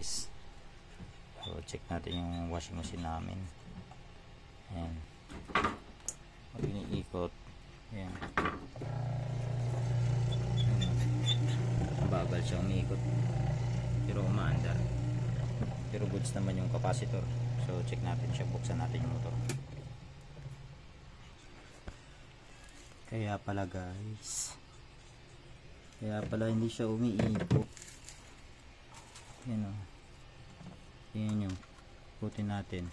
guys. So check natin yung washing machine namin. Ayan. Pag iniikot. Ayan. Bagal siya umiikot. Pero umaandar. Pero goods naman yung capacitor. So check natin siya. Buksan natin yung motor. Kaya pala guys. Kaya pala hindi siya umiikot. Yan o yan yung putin natin.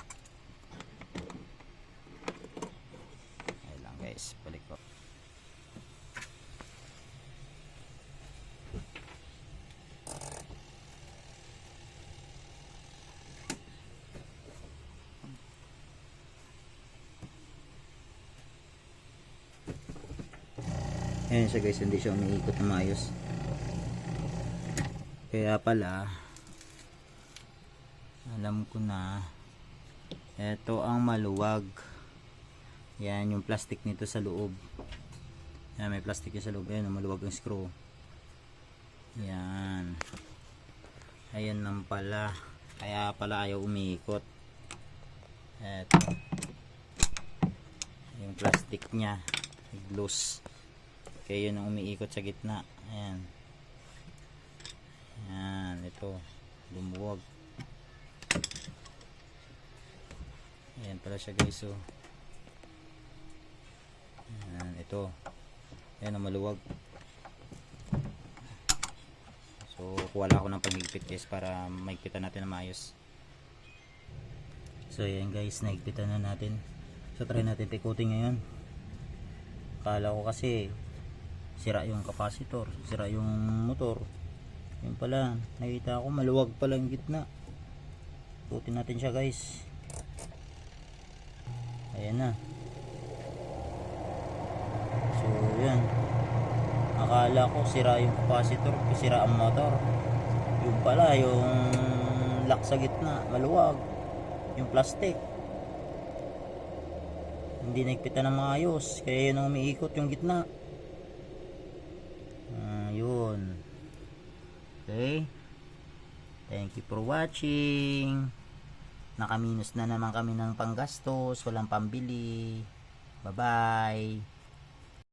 Ayun lang guys. Balik ko Ayan siya guys, hindi siya umiikot na maayos. Kaya pala, alam ko na, ito ang maluwag. Yan yung plastic nito sa loob. Yan, may plastic yung sa loob. Ayan, maluwag ang screw. Yan. Ayan lang pala. Kaya pala ayaw umiikot. Eto. Yung plastic niya. Loose. Kaya yun ang umiikot sa gitna. Ayan. Ayan. Ito. Lumuwag. Ayan pala siya guys. Oh. Ayan. Ito. Ayan ang maluwag. So, kuha lang ako ng pamigpit guys para maigpitan natin na maayos. So, ayan guys. Naigpitan na natin. So, try natin tikutin ngayon. Kala ko kasi sira yung capacitor, sira yung motor. Yun pala, nakita ko maluwag pala yung gitna. Putin natin siya guys. Ayan na. So, yan. Akala ko sira yung capacitor, sira ang motor. Yung pala, yung lock sa gitna, maluwag. Yung plastic. Hindi nagpitan ng maayos. Kaya yun umiikot yung gitna. Ah, yun. Okay. Thank you for watching. Nakaminus na naman kami ng panggastos. Walang pambili. Bye-bye.